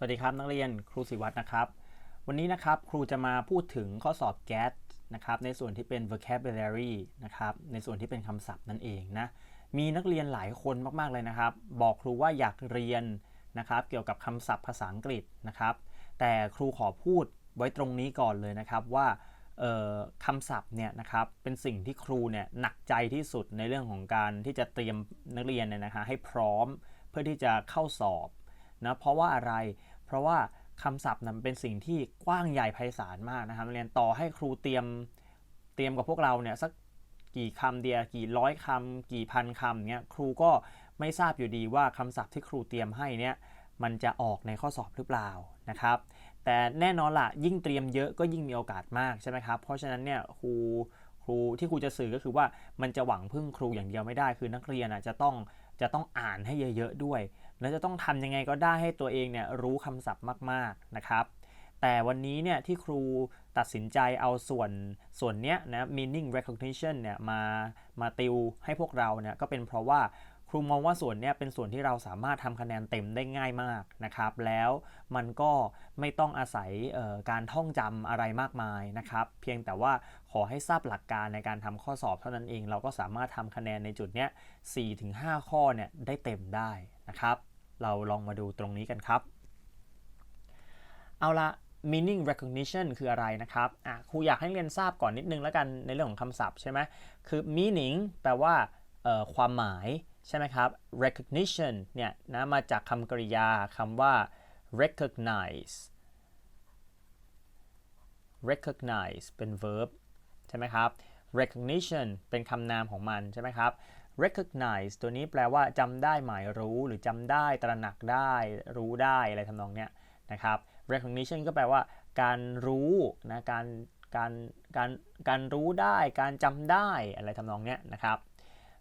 สวัสดีครับนักเรียนครูศิวัตรนะครับ วันนี้นะครับครูจะมาพูดถึงข้อสอบ GAT นะครับในส่วนที่เป็น vocabulary นะครับในส่วนที่เป็นคำศัพท์นั่นเองนะมีนักเรียนหลายคนมากๆเลยนะครับ บอกครูว่าอยากเรียนนะครับเกี่ยวกับคำศัพท์ภาษาอังกฤษนะครับ แต่ครูขอพูดไว้ตรงนี้ก่อนเลยนะครับว่าคำศัพท์เนี่ยนะครับเป็นสิ่งที่ครูเนี่ยหนักใจที่สุดในเรื่องของการที่จะเตรียมนักเรียนเนี่ยนะคะให้พร้อมเพื่อที่จะเข้าสอบนะเพราะว่าอะไรเพราะว่าคำศัพท์นั้นเป็นสิ่งที่กว้างใหญ่ไพศาลมากนะครับเรียนต่อให้ครูเตรียมเตรียมกับพวกเราเนี่ยสักกี่คำเดียวกี่ร้อยคำกี่พันคำเนี้ยครูก็ไม่ทราบอยู่ดีว่าคำศัพท์ที่ครูเตรียมให้เนี่ยมันจะออกในข้อสอบหรือเปล่านะครับ แต่แน่นอนละยิ่งเตรียมเยอะก็ยิ่งมีโอกาสมากใช่ไหมครับ เพราะฉะนั้นเนี่ยครูครูที่ครูจะสื่อก็คือว่ามันจะหวังพึ่งครูอย่างเดียวไม่ได้ คือนักเรียนอะจะต้องจะต้องอ่านให้เยอะ ๆ ด้วย แล้วจะต้องทำยังไงก็ได้ให้ตัวเองเนี่ยรู้คำศัพท์มากๆนะครับ แต่วันนี้เนี่ยที่ครูตัดสินใจเอาส่วนส่วนเนี้ยนะ meaning recognition เนี่ยมามาติวให้พวกเราเนี่ยก็เป็นเพราะว่าครูมองว่าส่วนเนี้ยเป็นส่วนที่เราสามารถทำคะแนนเต็มได้ง่ายมากนะครับ แล้วมันก็ไม่ต้องอาศัยการท่องจำอะไรมากมายนะครับ เพียงแต่ว่าขอให้ทราบหลักการในการทำข้อสอบเท่านั้นเอง เราก็สามารถทำคะแนนในจุดเนี้ย4-5 ข้อเนี่ยได้เต็มได้นะครับ เราลองมาดูตรงนี้กันครับ เอาละ meaning recognition คืออะไรนะครับอะครูอยากให้เรียนทราบก่อนนิดนึงแล้วกันในเรื่องของคำศัพท์ใช่ไหมคือ meaning แปลว่าความหมายใช่ไหมครับ recognition เนี่ยนะมาจากคำกริยาคำว่า recognize recognize เป็น verb ใช่ไหมครับ recognition เป็นคำนามของมันใช่ไหมครับ recognize ตัวนี้แปลว่าจำได้หมายรู้หรือจำได้ตระหนักได้รู้ได้อะไรทำนองเนี้ยนะครับ recognition ก็แปลว่า การรู้นะการการการการรู้ได้ การจำได้อะไรทำนองเนี้ยนะครับ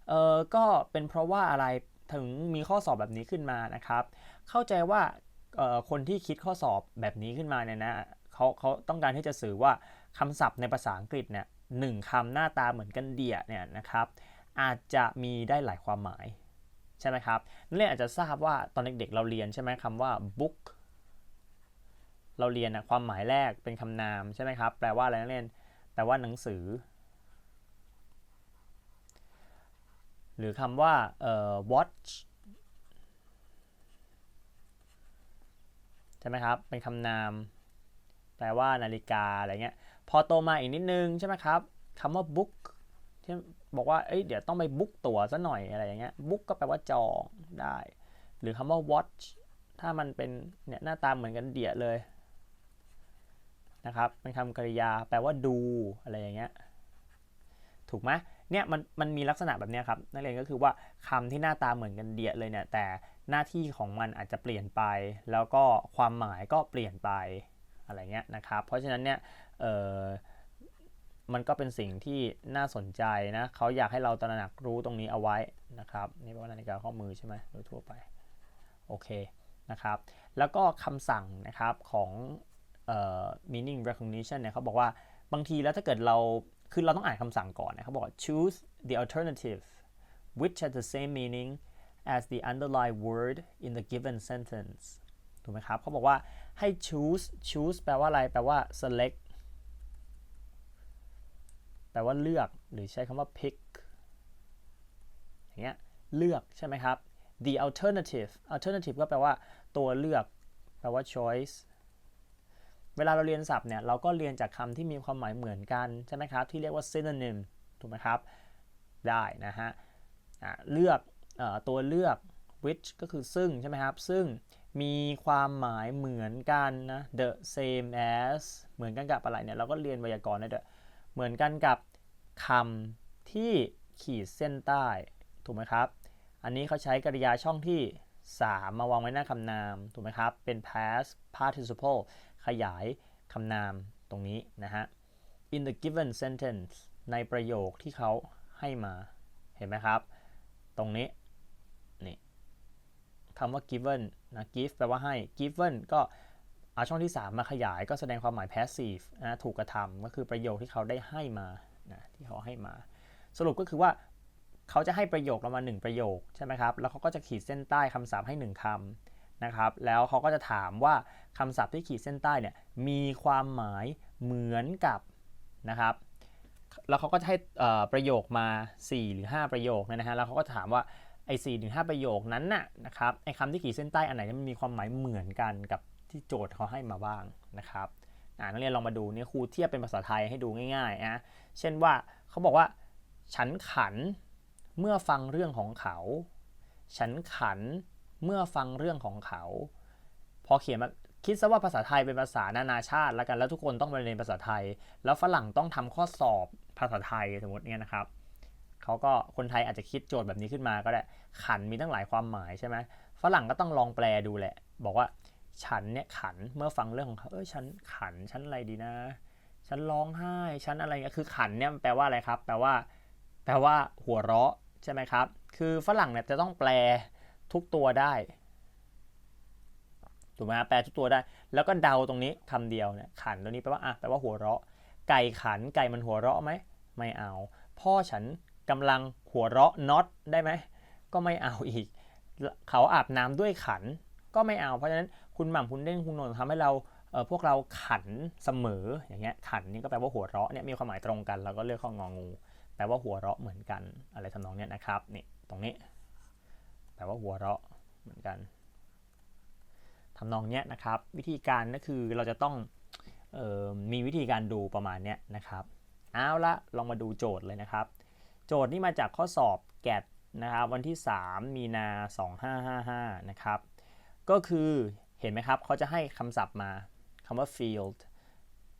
เออก็เป็นเพราะว่าอะไรถึงมีข้อสอบแบบนี้ขึ้นมานะครับ เข้าใจว่าคนที่คิดข้อสอบแบบนี้ขึ้นมาเนี่ยนะเขาเขาต้องการที่จะสื่อว่าคำศัพท์ในภาษาอังกฤษเนี่ยหนึ่งคำหน้าตาเหมือนกันเดียเนี่ยนะครับ อาจจะมีได้หลายความหมายใช่ไหมครับนักเรียนอาจจะทราบว่าตอนเด็กๆเราเรียนใช่ไหมคำว่า book เราเรียนนะความหมายแรกเป็นคำนามใช่ไหมครับแปลว่าอะไรนักเรียนแปลว่าหนังสือ หรือคำว่า watch ใช่ไหมครับเป็นคำนาม แปลว่านาฬิกาอะไรเงี้ยพอโตมาอีกนิดนึงใช่ไหมครับคำว่า book ที่ บอกว่าเอ้ยเดี๋ยวต้องไปบุ๊กตั๋วซะหน่อยอะไรอย่างเงี้ยบุ๊กก็แปลว่าจองได้ หรือคำว่า watch ถ้ามันเป็นเนี่ยหน้าตาเหมือนกันเดียเลยนะครับเป็นคำกริยาแปลว่าดูอะไรอย่างเงี้ยถูกไหมเนี่ยมันมันมีลักษณะแบบนี้ครับนักเรียนก็คือว่าคำที่หน้าตาเหมือนกันเดียเลยเนี่ยแต่หน้าที่ของมันอาจจะเปลี่ยนไป แล้วก็ความหมายก็เปลี่ยนไปอะไรเงี้ยนะครับ เพราะฉะนั้นเนี่ยเออ มันก็เป็นสิ่งที่น่าสนใจนะเขาอยากให้เราตระหนักรู้ตรงนี้เอาไว้นะครับนี่เป็นนาฬิกาข้อมือใช่ไหมโดยทั่วไปโอเคนะครับแล้วก็คำสั่งนะครับของ meaning recognition เนี่ยเขาบอกว่าบางทีแล้วถ้าเกิดเราคือเราต้องอ่านคำสั่งก่อนนะเขาบอก choose the alternative which has the same meaning as the underlying word in the given sentence ถูกไหมครับเขาบอกว่าให้ choose choose แปลว่าอะไร แปลว่า select ลว่าเลือกหรือใช้คำว่า pick อย่างเงี้ยเลือกใช่ไหมครับ the alternative alternative ก็แปลว่าตัวเลือก แปลว่า choice เวลาเราเรียนศัพท์เนี่ยเราก็เรียนจากคำที่มีความหมายเหมือนกันใช่ไหมครับ ที่เรียกว่า synonym ถูกไหมครับ ได้นะฮะเลือกอตัวเลือก which ก็คือซึ่งใช่ไหมครับ ซึ่งมีความหมายเหมือนกันนะ the same as เหมือนกันกับอะไรเนี่ย เราก็เรียนไวยากรณ์ได้ด้วย เหมือนกันกับคำที่ขีดเส้นใต้ ถูกไหมครับ อันนี้เขาใช้กริยาช่องที่ 3 มาวางไว้หน้าคำนาม ถูกไหมครับ เป็น past participle ขยายคำนามตรงนี้นะฮะ in the given sentence ในประโยคที่เขาให้มา เห็นไหมครับ ตรงนี้ นี่คำว่า given นะ give แปลว่าให้ given ก็ เอาช่องที่ 3 มาขยายก็แสดงความหมาย passive นะถูกกระทำก็คือประโยคที่เขาได้ให้มานะที่เขาให้มา สรุปก็คือว่าเขาจะให้ประโยคเรามา 1 ประโยคใช่ไหมครับแล้วเขาก็จะขีดเส้นใต้คำศัพท์ให้ 1คำนะครับ แล้วเขาก็จะถามว่าคำศัพท์ที่ขีดเส้นใต้เนี่ยมีความหมายเหมือนกับนะครับ แล้วเขาก็จะให้ประโยคมา 4 หรือ 5 ประโยคนยนะฮะแล้วเขาก็ถามว่าไอ้สี่ถึงห้าประโยคนั้นน่ะนะครับไอ้คำที่ขีดเส้นใต้อันไหนมันมีความหมายเหมือนกันกับ ที่โจทย์เขาให้มาบ้างนะครับนักเรียนลองมาดูเนี่ยครูเทียบเป็นภาษาไทยให้ดูง่ายๆนะเช่นว่าเขาบอกว่า ฉันขันเมื่อฟังเรื่องของเขา ฉันขันเมื่อฟังเรื่องของเขา พอเขียนมาคิดซะว่าภาษาไทยเป็นภาษานานาชาติแล้วกันแล้วทุกคนต้องไปเรียนภาษาไทย แล้วฝรั่งต้องทำข้อสอบภาษาไทยสมมติเนี่ยนะครับเขาก็คนไทยอาจจะคิดโจทย์แบบนี้ขึ้นมาก็ได้ขันมีตั้งหลายความหมายใช่ไหมฝรั่งก็ต้องลองแปลดูแหละ บอกว่า ฉันเนี่ยขันเมื่อฟังเรื่องของเขาเออฉันขันฉันอะไรดีนะ ฉันร้องไห้ ฉันอะไรเงี้ยคือขันเนี่ยแปลว่าอะไรครับ แปลว่า แปลว่าหัวเราะใช่ไหมครับ คือฝรั่งเนี่ยจะต้องแปลทุกตัวได้ถูกไหมแปลทุกตัวได้ แล้วก็เดาตรงนี้คำเดียวเนี่ยขันตัวนี้แปลว่าอะแปลว่าหัวเราะ ไก่ขันไก่มันหัวเราะไหมไม่เอา พ่อฉันกำลังหัวเราะน็อตได้ไหมก็ไม่เอาอีก เขาอาบน้ำด้วยขัน ก็ไม่เอา เพราะฉะนั้นคุณหม่ำคุณเด้งคุณนนท์ทำให้เราเออพวกเราขันเสมออย่างเงี้ยขันนี่ก็แปลว่าหัวเราะเนี่ยมีความหมายตรงกันเราก็เลือกข้ององู แปลว่าหัวเราะเหมือนกันอะไรทำนองเนี้ยนะครับนี่ตรงนี้ แปลว่าหัวเราะเหมือนกันทำนองเนี้ยนะครับวิธีการก็คือเราจะต้องออมีวิธีการดูประมาณเนี้ยนะครับเอาละลองมาดูโจทย์เลยนะครับ โจทย์นี่มาจากข้อสอบแกดนะครับวันที่ 3 มีนา 2555 นะครับ ก็คือเห็นไหมครับเขาจะให้คำศัพท์มาคำว่า field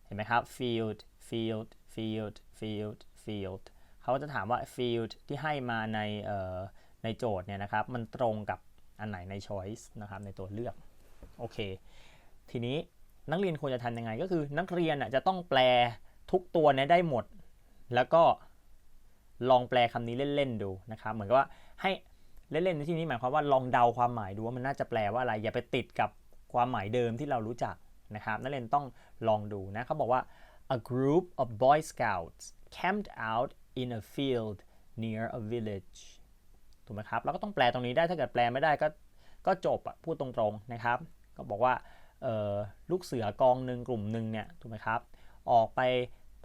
เห็นไหมครับ field field field field field เขาจะถามว่า field ที่ให้มาในในโจทย์เนี่ยนะครับ มันตรงกับอันไหนใน choice นะครับ ในตัวเลือก โอเค ทีนี้นักเรียนควรจะทำยังไง ก็คือนักเรียนจะต้องแปลทุกตัวนี้ได้หมด แล้วก็ลองแปลคำนี้เล่น ๆ ดูนะครับ เหมือนกับว่าให้ เล่นๆในที่นี้หมายความว่าลองเดาความหมายดูว่ามันน่าจะแปลว่าอะไร อย่าไปติดกับความหมายเดิมที่เรารู้จักนะครับนักเรียนต้องลองดูนะเขาบอกว่า a group of Boy Scouts camped out in a field near a village ถูกไหมครับเราก็ต้องแปลตรงนี้ได้ถ้าเกิดแปลไม่ได้ก็ก็จบอะพูดตรงๆนะครับ ก็บอกว่าลูกเสือกองหนึ่งกลุ่มหนึ่งเนี่ยถูกไหมครับ ออกไป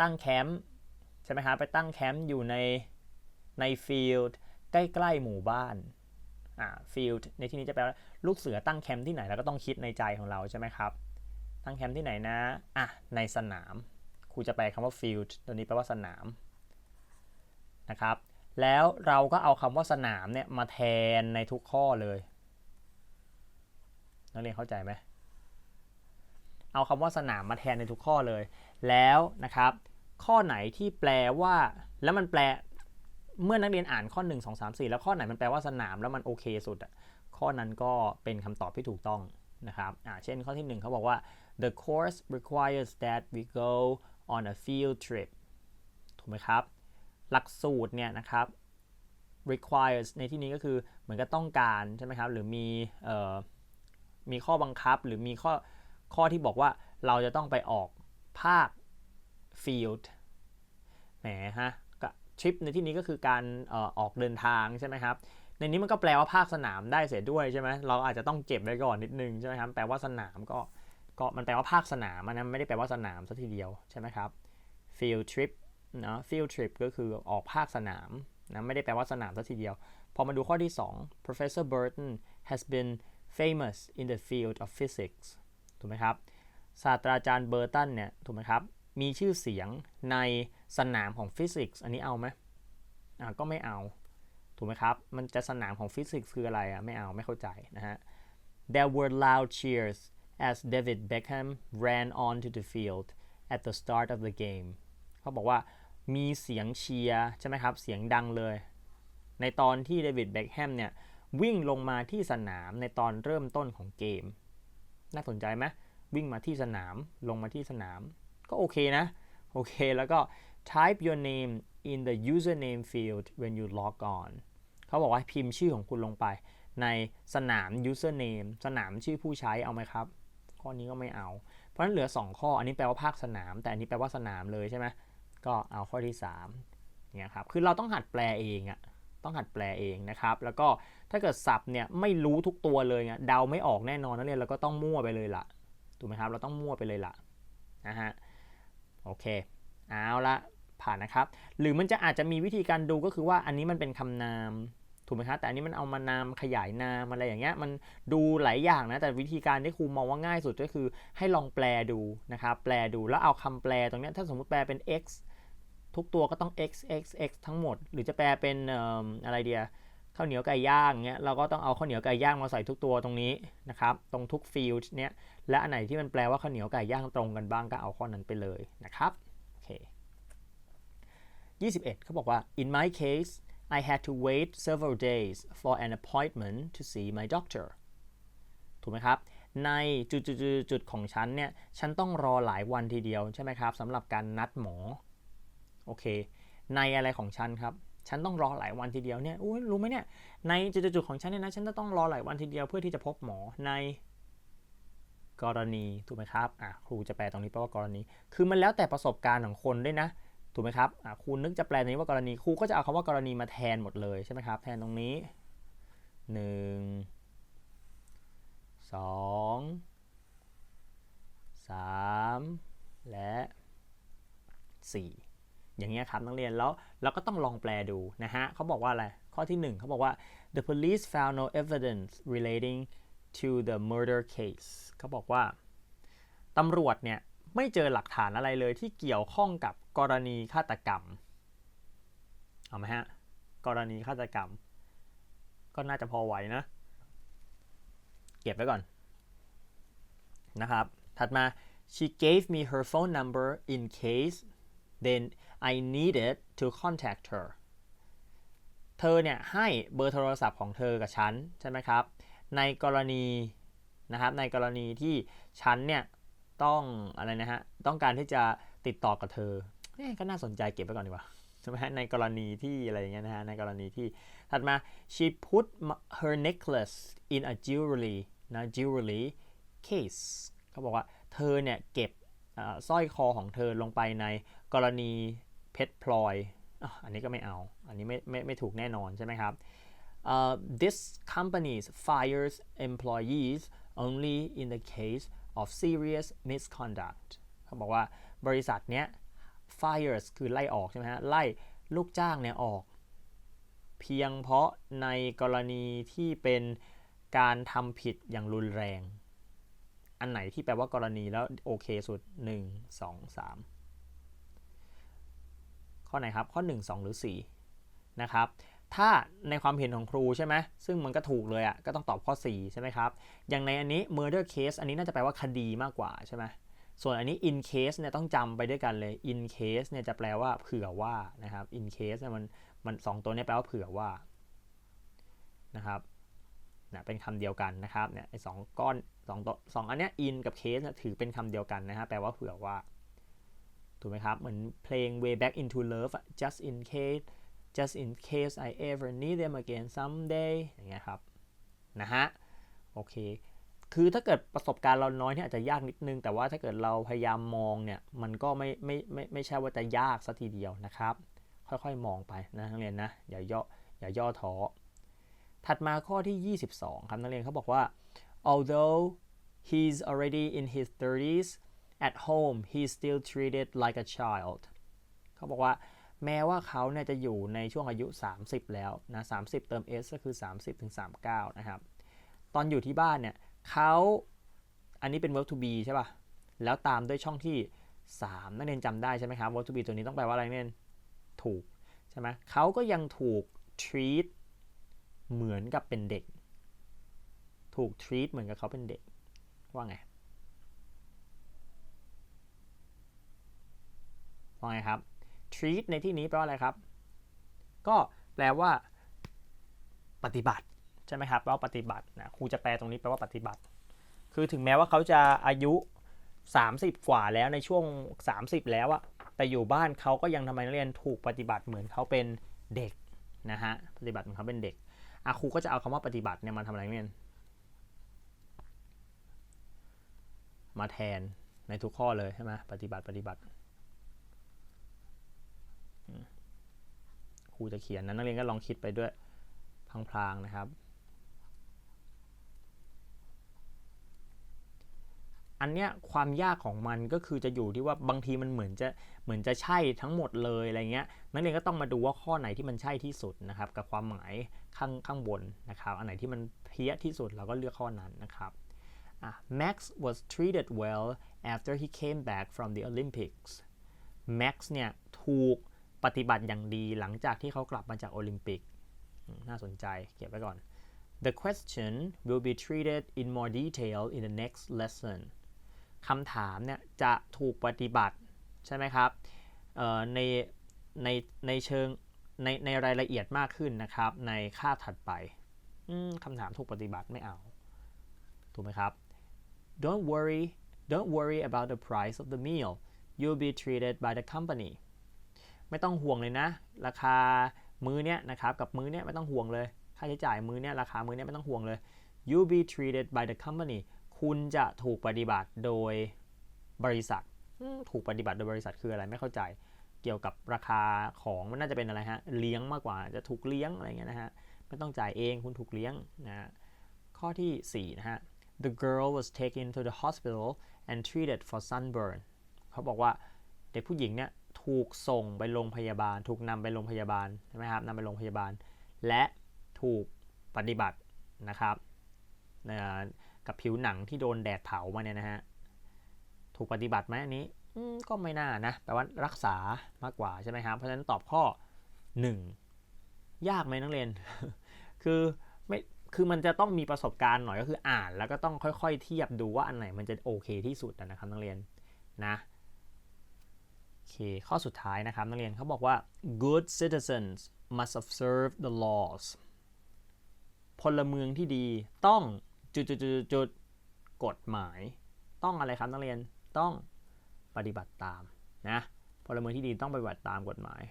ตั้งแคมป์ใช่ไหมครับไปตั้งแคมป์อยู่ในในฟิลด์ ใกล้ๆหมู่บ้านอ่าฟิลด์ในที่นี้จะแปลว่าลูกเสือตั้งแคมป์ที่ไหนเราก็ต้องคิดในใจของเราใช่ไหมครับ ตั้งแคมป์ที่ไหนนะอะในสนามครูจะแปลคำว่า field ตัวนี้แปลว่าสนามนะครับ แล้วเราก็เอาคำว่าสนามเนี่ยมาแทนในทุกข้อเลยนักเรียนเข้าใจไหมเอาคำว่าสนามมาแทนในทุกข้อเลย แล้วนะครับ ข้อไหนที่แปลว่า แล้วมันแปล เมื่อนักเรียนอ่านข้อ 1 2 3 4 แล้วข้อไหนมันแปลว่าสนามแล้วมันโอเคสุดอะข้อนั้นก็เป็นคำตอบที่ถูกต้องนะครับอ่าเช่นข้อที่ 1เขาบอกว่า the course requires that we go on a field trip ถูกไหมครับ หลักสูตรเนี่ยนะครับ requires ในที่นี้ก็คือเหมือนกับต้องการใช่ไหมครับ หรือมีมีข้อบังคับหรือมีข้อข้อที่บอกว่าเราจะต้องไปออกภาค field แหมฮะ ทริปในที่นี้ก็คือการออกเดินทางใช่ไหมครับในนี้มันก็แปลว่าภาคสนามได้เสียด้วยใช่ไหมเราอาจจะต้องเก็บไว้ก่อนนิดนึงใช่ไหมครับแปลว่าสนามก็ก็มันแปลว่าภาคสนามมันไม่ได้แปลว่าสนามสัทีเดียวใช่ไหมครับ field trip นะ field trip ก็คือออกภาคสนามนะไม่ได้แปลว่าสนามสัทีเดียว พอมาดูข้อที่ 2 Professor Burton has been famous in the field of physics ถูกไหมครับศาสตราจารย์เบอร์ตันเนี่ยถูกไหมครับ มีชื่อเสียงในสนามของฟิสิกส์อันนี้เอาไหมอ่าก็ไม่เอาถูกไหมครับ มันจะสนามของฟิสิกส์คืออะไรอะไม่เอาไม่เข้าใจนะฮะ There were loud cheers as David Beckham ran onto the field at the start of the game เขาบอกว่ามีเสียงเชียร์ใช่ไหมครับเสียงดังเลย ในตอนที่เดวิดเบคแฮมเนี่ยวิ่งลงมาที่สนามในตอนเริ่มต้นของเกม น่าสนใจไหมวิ่งมาที่สนามลงมาที่สนาม ก็โอเคนะ โอเค แล้วก็ type your name in the username field when you log on เขาบอกว่าพิมพ์ชื่อของคุณลงไป ในสนาม username สนามชื่อผู้ใช้เอาไหมครับ ข้อนี้ก็ไม่เอา เพราะฉะนั้นเหลือ 2 ข้อ อันนี้แปลว่าภาคสนาม แต่อันนี้แปลว่าสนามเลยใช่ไหมก็เอาข้อที่3เนี่ยครับ คือเราต้องหัดแปลเองอะต้องหัดแปลเองนะครับ แล้วก็ถ้าเกิดศัพท์เนี่ยไม่รู้ทุกตัวเลยเนี่ยเดาไม่ออกแน่นอนนักเรียนเราก็ต้องมั่วไปเลยล่ะ ถูกไหมครับ เราต้องมั่วไปเลยล่ะนะฮะ โอเค เอาละผ่านนะครับ หรือมันจะอาจจะมีวิธีการดูก็คือว่าอันนี้มันเป็นคำนาม ถูกไหมครับแต่อันนี้มันเอามานามขยายนามอะไรอย่างเงี้ย มันดูหลายอย่างนะ แต่วิธีการที่ครูมองว่าง่ายสุดก็คือ ให้ลองแปลดูนะครับ แปลดูแล้วเอาคำแปลตรงเนี้ยถ้าสมมุติแปลเป็น x ทุกตัวก็ต้อง x x x ทั้งหมด หรือจะแปลเป็นเอ่ออะไรเดีย ข้าวเหนียวไก่ย่างเงี้ยเราก็ต้องเอาข้าวเหนียวไก่ย่างมาใส่ทุกตัวตรงนี้นะครับตรงทุกฟิลด์เนี้ยและอันไหนที่มันแปลว่าข้าวเหนียวไก่ย่างตรงกันบ้างก็เอาข้อนั้นไปเลยนะครับโอเค21เขาบอกว่า in my case I had to wait several days for an appointment to see my doctor ถูกไหมครับในจุดๆๆของฉันเนี่ยฉันต้องรอหลายวันทีเดียวใช่ไหมครับสำหรับการนัดหมอโอเคในอะไรของฉันครับ ฉันต้องรอหลายวันทีเดียวเนี่ยอุ้ยรู้ไหมเนี่ยในจุดๆของฉันเนี่ยนะฉันจะต้องรอหลายวันทีเดียวเพื่อที่จะพบหมอในกรณีถูกไหมครับอะครูจะแปลตรงนี้แปลว่ากรณี คือมันแล้วแต่ประสบการณ์ของคนด้วยนะถูกไหมครับอะครูนึกจะแปลตรงนี้ว่ากรณีครูก็จะเอาคำว่ากรณีมาแทนหมดเลยใช่ไหมครับ แทนตรงนี้หนึ่งสองสามและ 4 อย่างเงี้ยครับนักเรียนแล้วเราก็ต้องลองแปลดูนะฮะเขาบอกว่าอะไร ข้อที่ 1เขาบอกว่า the police found no evidence relating to the murder case เขาบอกว่าตำรวจเนี่ยไม่เจอหลักฐานอะไรเลยที่เกี่ยวข้องกับกรณีฆาตกรรม เอาไหมฮะ กรณีฆาตกรรม ก็น่าจะพอไหวนะ เก็บไว้ก่อนนะครับ ถัดมา she gave me her phone number in case then I needed to contact her เธอเนี่ยให้เบอร์โทรศัพท์ของเธอกับฉันใช่ไหมครับ ในกรณีนะครับในกรณีที่ฉันเนี่ยต้องอะไรนะฮะต้องการที่จะติดต่อกับเธอเอ๊ก็น่าสนใจเก็บไว้ก่อนดีกว่าใช่ไหมฮะในกรณีที่อะไรอย่างเงี้ยนะฮะในกรณีที่ถัดมา she put her necklace in a jewelry นะ jewelry case เขาบอกว่าเธอเนี่ยเก็บสร้อยคอของเธอลงไปในกรณี เพชรพลอยอันนี้ก็ไม่เอา อันนี้ไม่ไม่ไม่ถูกแน่นอนใช่ไหมครับ uh, this company fires employees only in the case of serious misconduct เขาบอกว่าบริษัทเนี้ย fires คือไล่ออกใช่ไหมฮะ ไล่ลูกจ้างเนี่ยออก เพียงเพราะในกรณีที่เป็นการทำผิดอย่างรุนแรง อันไหนที่แปลว่ากรณีแล้วโอเคสุด 1 2 3 ข้อไหนครับ ข้อ 1 2 หรือ 4 นะครับ ถ้าในความเห็นของครูใช่ไหมซึ่งมันก็ถูกเลยอะ่ะก็ต้องตอบข้อ 4 ใช่ไหมครับ อย่างในอันนี้ murder case อันนี้น่าจะแปลว่าคดีมากกว่าใช่ไหมส่วนอันนี้ in case เนี่ยต้องจำไปด้วยกันเลย in case เนี่ยจะแปลว่าเผื่อว่านะครับ in case เนี่ยมันมันสองตัวนี้แปลว่าเผื่อว่านะครับนะเป็นคำเดียวกันนะครับเนี่ยไอ้สองก้อนสองตัวสองอันเนี้ย in กับ case ถือเป็นคำเดียวกันนะฮะแปลว่าเผื่อว่า ถูกไหมครับ เหมือนเพลง way back into love just in case just in case I ever need them again someday อย่างเงี้ยครับ นะฮะ โอเค คือถ้าเกิดประสบการณ์เราน้อยเนี่ยอาจจะยากนิดนึง แต่ว่าถ้าเกิดเราพยายามมองเนี่ย มันก็ไม่ไม่ไม่ไม่ใช่ว่าจะยากสัทีเดียวนะครับ ค่อยๆ มองไปนะนักเรียนนะ อย่าย่อ อย่าย่อท้อ ถัดมาข้อที่ 22 ครับนักเรียนเขาบอกว่า although he's already in his 30s at home he's still treated like a child เขาบอกว่าแม้ว่าเขาเนี่ยจะอยู่ในช่วงอายุ 30 แล้วนะ30 เติม s ก็คือ 30ถึง39 นะครับ ตอนอยู่ที่บ้านเนี่ยเขาอันนี้เป็น verb to be ใช่ป่ะ แล้วตามด้วยช่องที่ 3 นักเรียนจำได้ใช่ไหมครับ verb to be ตัวนี้ต้องแปลว่าอะไรเนี่ยถูกใช่ไหมเขาก็ยังถูก treat เหมือนกับเป็นเด็ก ถูก treat เหมือนกับเขาเป็นเด็ก ว่าไง ว่าไงครับ treat ในที่นี้แปลว่าอะไรครับ ก็แปลว่า ปฏิบัติใช่ไหมครับแปลว่าปฏิบัตินะครูจะแปลตรงนี้แปลว่าปฏิบัติ คือถึงแม้ว่าเขาจะอายุ 30 กว่าแล้วในช่วง 30 แล้วอะแต่อยู่บ้านเขาก็ยังทำไมนักเรียนถูกปฏิบัติเหมือนเขาเป็นเด็กนะฮะปฏิบัติเหมือนเขาเป็นเด็กอาครูก็จะเอาคำว่าปฏิบัติเนี่ยมาทำอะไรเนี่ยมาแทนในทุกข้อเลยใช่ไหมปฏิบัติปฏิบัติ ครูจะเขียนนะนักเรียนก็ลองคิดไปด้วยพลางๆนะครับ อันเนี้ยความยากของมันก็คือจะอยู่ที่ว่าบางทีมันเหมือนจะเหมือนจะใช่ทั้งหมดเลยอะไรเงี้ยนักเรียนก็ต้องมาดูว่าข้อไหนที่มันใช่ที่สุดนะครับ กับความหมายข้างข้างบนนะครับ อันไหนที่มันเพี้ยที่สุดเราก็เลือกข้อนั้นนะครับ Max was treated well after he came back from the Olympics Max เนี่ยถูก ปฏิบัติอย่างดีหลังจากที่เขากลับมาจากโอลิมปิก น่าสนใจเก็บไว้ก่อน The question will be treated in more detail in the next lesson คำถามเนี่ยจะถูกปฏิบัติใช่ไหมครับในในในเชิงในในรายละเอียดมากขึ้นนะครับ ในคาบถัดไปคำถามถูกปฏิบัติไม่เอา ถูกไหมครับ Don't worry don't worry about the price of the meal you'll be treated by the company ไม่ต้องห่วงเลยนะ ราคามื้อเนี้ยนะครับกับมื้อเนี้ยไม่ต้องห่วงเลย ค่าใช้จ่ายมื้อเนี้ยราคามื้อเนี้ยไม่ต้องห่วงเลย you be treated by the company คุณจะถูกปฏิบัติโดยบริษัท ถูกปฏิบัติโดยบริษัทคืออะไรไม่เข้าใจ เกี่ยวกับราคาของมันน่าจะเป็นอะไรฮะ เลี้ยงมากกว่า จะถูกเลี้ยงอะไรเงี้ยนะฮะ ไม่ต้องจ่ายเอง คุณถูกเลี้ยงนะข้อที่4นะฮะ the girl was taken to the hospital and treated for sunburn เขาบอกว่าเด็กผู้หญิงเนี่ย ถูกส่งไปโรงพยาบาล ถูกนำไปโรงพยาบาลใช่ไหมครับนำไปโรงพยาบาล และถูกปฏิบัตินะครับกับผิวหนังที่โดนแดดเผามาเนี่ยนะฮะถูกปฏิบัติไหมอันนี้ก็ไม่น่านะแปลว่ารักษามากกว่าใช่ไหมครับเพราะฉะนั้นตอบข้อ 1 ยากไหมนักเรียน คือไม่คือมันจะต้องมีประสบการณ์หน่อยก็คืออ่าน แล้วก็ต้องค่อยๆ เทียบดูว่าอันไหนมันจะโอเคที่สุดนะครับนักเรียนนะ เค ข้อสุดท้ายนะครับนักเรียนเขาบอกว่า good citizens must observe the laws พลเมืองที่ดีต้องจุดจุดจุดจุดกฎหมาย ต้องอะไรครับนักเรียนต้องปฏิบัติตามนะพลเมืองที่ดีต้องปฏิบัติตามกฎหมาย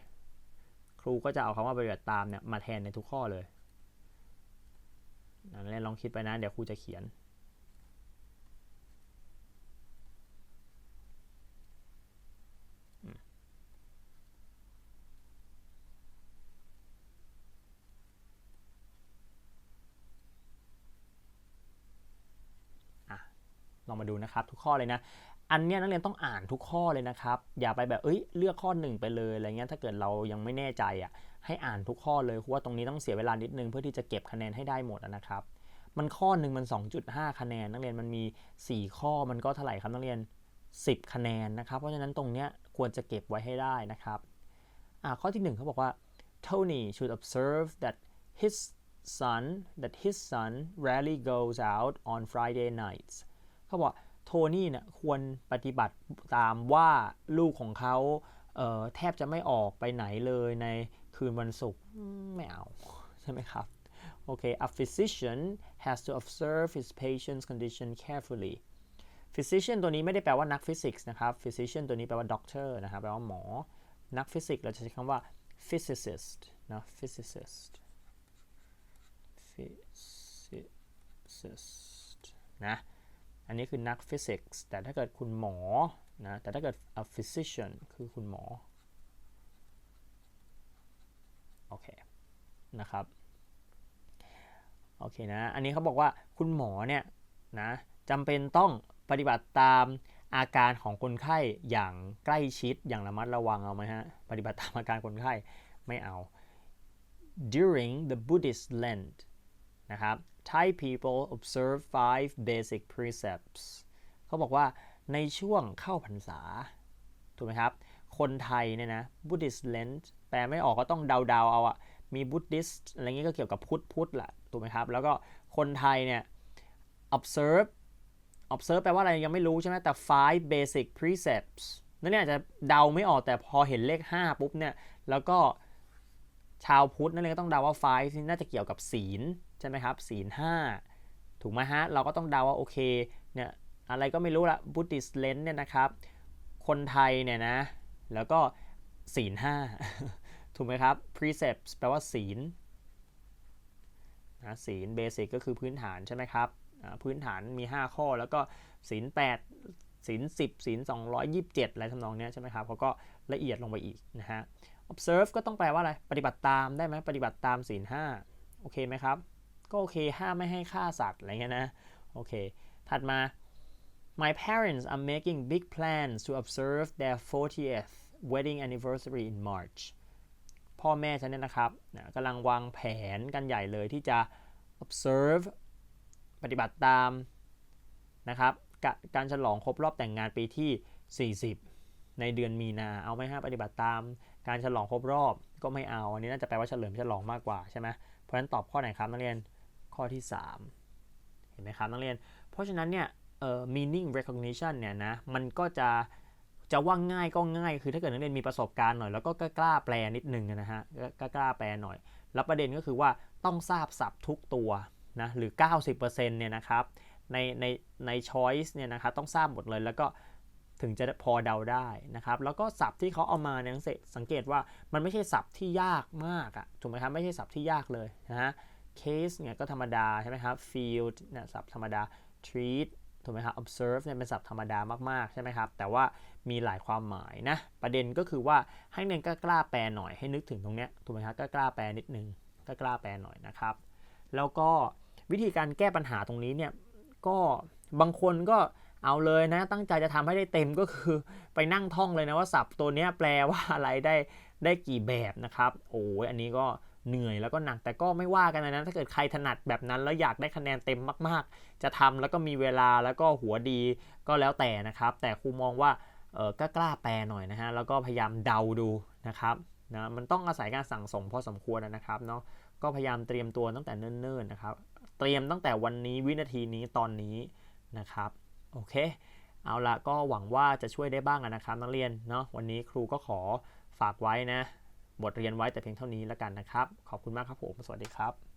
ครูก็จะเอาคำว่าปฏิบัติตามเนี่ยมาแทนในทุกข้อเลยนักเรียนลองคิดไปนะเดี๋ยวครูจะเขียน ลองมาดูนะครับทุกข้อเลยนะ อันนี้นักเรียนต้องอ่านทุกข้อเลยนะครับ อย่าไปแบบเอ้ยเลือกข้อหนึ่งไปเลยอะไรเงี้ยถ้าเกิดเรายังไม่แน่ใจอะให้อ่านทุกข้อเลยเพราะว่าตรงนี้ต้องเสียเวลานิดนึงเพื่อที่จะเก็บคะแนนให้ได้หมดนะครับมันข้อหนึ่งมัน 2.5 คะแนน นักเรียนมันมี 4 ข้อมันก็เท่าไหร่ครับนักเรียน 10 คะแนนนะครับ เพราะฉะนั้นตรงเนี้ยควรจะเก็บไว้ให้ได้นะครับอ่าข้อที่ 1เขาบอกว่า Tony should observe that his son that his son rarely goes out on Friday nights เขาบอกโทนี่เนี่ยควรปฏิบัติตามว่าลูกของเขาเแทบจะไม่ออกไปไหนเลยในคืนวันศุกร์ไม่เอา ใช่ไหมครับ โอเค a physician has to observe his patient's condition carefully physician ตัวนี้ไม่ได้แปลว่านักฟิสิกส์นะครับ physician ตัวนี้แปลว่า doctor นะครับแปลว่าหมอ นักฟิสิกส์เราจะใช้คำว่า physicist นะ physicist physicist นะ อันนี้คือนักฟิสิกส์แต่ถ้าเกิดคุณหมอนะแต่ถ้าเกิด a physician คือคุณหมอโอเคนะครับโอเคนะอันนี้เขาบอกว่าคุณหมอเนี่ยนะจำเป็นต้องปฏิบัติตามอาการของคนไข้อย่างใกล้ชิดอย่างระมัดระวังเอาไหมฮะปฏิบัติตามอาการคนไข้ไม่เอา during the Buddhist Lent นะครับ Thai people observe five basic precepts เขาบอกว่าในช่วงเข้าพรรษา ถูกไหมครับ คนไทยเนี่ยนะ Buddhist Lent แปลไม่ออกก็ต้องเดาๆเอาอะมี Buddhist อะไรเงี้ก็เกี่ยวกับพุทธพุทธแหละถูกไหมครับ แล้วก็คนไทยเนี่ย observe observe แปลว่าอะไรยังไม่รู้ใช่ไหมแต่ five basic precepts นั่นเนี่ยอาจจะเดาไม่ออกแต่พอเห็นเลข 5 ปุ๊บเนี่ย แล้วก็ชาวพุทธนั่นเองก็ต้องเดาว่า five นี่น่าจะเกี่ยวกับศีล ใช่ไหมครับศีลห้าถูกไหมฮะ เราก็ต้องเดาว่าโอเคเนี่ยอะไรก็ไม่รู้ละบุติสเลนเนี่ยนะครับ คนไทยเนี่ยนะ แล้วก็ศีลห้าถูกไหมครับ precepts แปลว่าศีลนะศีลเบสิกก็คือพื้นฐานใช่ไหมครับ พื้นฐานมี 5 ข้อแล้วก็ศีล8ศีล10ศีล227 อะไรทำนองนี้ใช่ไหมครับเขาก็ละเอียดลงไปอีกนะฮะโ observe ก็ต้องแปลว่าอะไร ปฏิบัติตามได้ไหมปฏิบัติตามศีลห้าโอเคไหมครับ ก็โอเคห้ามไม่ให้ฆ่าสัตว์อะไรเงี้ยนะโอเคถัดมา My parents are making big plans to observe their 40th wedding anniversary in March พ่อแม่ฉันเนี่ยนะครับนะกำลังวางแผนกันใหญ่เลยที่จะ observe ปฏิบัติตามนะครับกการฉลองครบรอบแต่งงานปีที่ 40 ในเดือนมีนา เอาไหมฮะปฏิบัติตาม การฉลองครบรอบก็ไม่เอา อันนี้น่าจะแปลว่าเฉลิมฉลองมากกว่าใช่ไหมเพราะฉะนั้นตอบข้อไหนครับนักเรียน ข้อที่ 3 เห็นไหมครับนักเรียน เพราะฉะนั้นเนี่ยเอ่อ meaning recognition เนี่ยนะมันก็จะจะว่าง่ายก็ง่ายคือถ้าเกิดนักเรียนมีประสบการณ์หน่อย แล้วก็กล้าแปลนิดนึงนะฮะก็กล้าแปลหน่อย แล้วประเด็นก็คือว่าต้องทราบศัพท์ทุกตัวนะหรือ 90%เนี่ยนะครับในในใน choice เนี่ยนะครับต้องทราบหมดเลยแล้วก็ถึงจะพอเดาได้นะครับ แล้วก็ศัพท์ที่เขาเอามาเนี่ยสังเกตว่ามันไม่ใช่ศัพท์ที่ยากมากอะถูกไหมครับไม่ใช่ศัพท์ที่ยากเลยนะฮะ case เนี่ยก็ธรรมดาใช่ไหมครับ field เนี่ยศัพท์ธรรมดา treat ถูกไหมครับ observe เนี่ยเป็นศัพท์ธรรมดามากๆ ใช่ไหมครับ แต่ว่ามีหลายความหมายนะ ประเด็นก็คือว่าให้เรียนกกล้าแปลหน่อยให้นึกถึงตรงเนี้ยถูกไหมครับกกล้าแปลนิดนึงกกล้าแปลหน่อยนะครับ แล้วก็วิธีการแก้ปัญหาตรงนี้เนี่ยก็บางคนก็เอาเลยนะ ตั้งใจจะทำให้ได้เต็มก็คือไปนั่งท่องเลยนะว่าศัพท์ตัวเนี้ยแปลว่าอะไรได้ได้กี่แบบนะครับ โอ้ยอันนี้ก็ เหนื่อยแล้วก็หนักแต่ก็ไม่ว่ากันนะถ้าเกิดใครถนัดแบบนั้น แล้วอยากได้คะแนนเต็มมาก ๆ จะทำแล้วก็มีเวลาแล้วก็หัวดีก็แล้วแต่นะครับ แต่ครูมองว่าเออก็กล้าแปลหน่อยนะฮะแล้วก็พยายามเดาดูนะครับนะมันต้องอาศัยการสั่งสมพอสมควรนะครับเนาะก็พยายามเตรียมตัวตั้งแต่เนิ่นๆนะครับ เตรียมตั้งแต่วันนี้วินาทีนี้ตอนนี้นะครับโอเค เอาละก็หวังว่าจะช่วยได้บ้างนะครับนักเรียนเนาะวันนี้ครูก็ขอฝากไว้นะ บทเรียนไว้แต่เพียงเท่านี้แล้วกันนะครับ ขอบคุณมากครับผม สวัสดีครับ